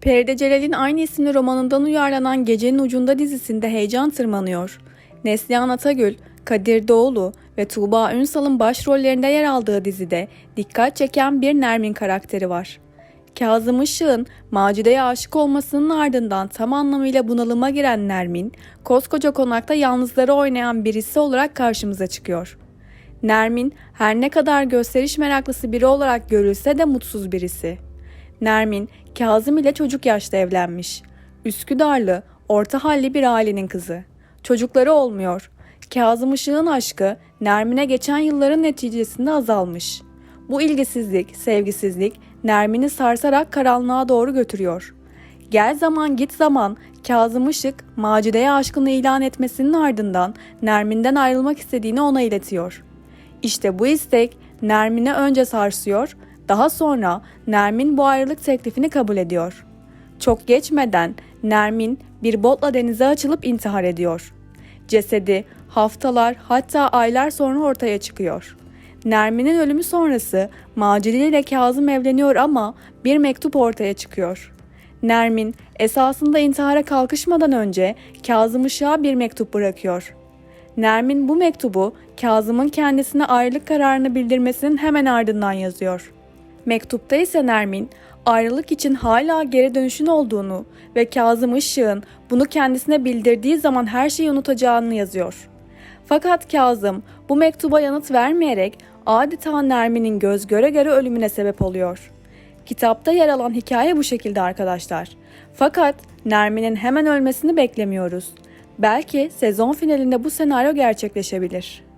Feride Celal'in aynı isimli romanından uyarlanan Gecenin Ucunda dizisinde heyecan tırmanıyor. Neslihan Atagül, Kadir Doğulu ve Tuğba Ünsal'ın başrollerinde yer aldığı dizide dikkat çeken bir Nermin karakteri var. Kazım Işık'ın Macide'ye aşık olmasının ardından tam anlamıyla bunalıma giren Nermin, koskoca konakta yalnızları oynayan birisi olarak karşımıza çıkıyor. Nermin her ne kadar gösteriş meraklısı biri olarak görülse de mutsuz birisi. Nermin, Kazım ile çocuk yaşta evlenmiş. Üsküdarlı, orta halli bir ailenin kızı. Çocukları olmuyor. Kazım Işık'ın aşkı Nermin'e geçen yılların neticesinde azalmış. Bu ilgisizlik, sevgisizlik Nermin'i sarsarak karanlığa doğru götürüyor. Gel zaman git zaman Kazım Işık Macide'ye aşkını ilan etmesinin ardından Nermin'den ayrılmak istediğini ona iletiyor. İşte bu istek Nermin'i önce sarsıyor, daha sonra Nermin bu ayrılık teklifini kabul ediyor. Çok geçmeden Nermin bir botla denize açılıp intihar ediyor. Cesedi haftalar hatta aylar sonra ortaya çıkıyor. Nermin'in ölümü sonrası Macide ile Kazım evleniyor ama bir mektup ortaya çıkıyor. Nermin esasında intihara kalkışmadan önce Kazım Işık'a bir mektup bırakıyor. Nermin bu mektubu Kazım'ın kendisine ayrılık kararını bildirmesinin hemen ardından yazıyor. Mektupta ise Nermin ayrılık için hala geri dönüşün olduğunu ve Kazım Işık'ın bunu kendisine bildirdiği zaman her şeyi unutacağını yazıyor. Fakat Kazım bu mektuba yanıt vermeyerek adeta Nermin'in göz göre göre ölümüne sebep oluyor. Kitapta yer alan hikaye bu şekilde arkadaşlar. Fakat Nermin'in hemen ölmesini beklemiyoruz. Belki sezon finalinde bu senaryo gerçekleşebilir.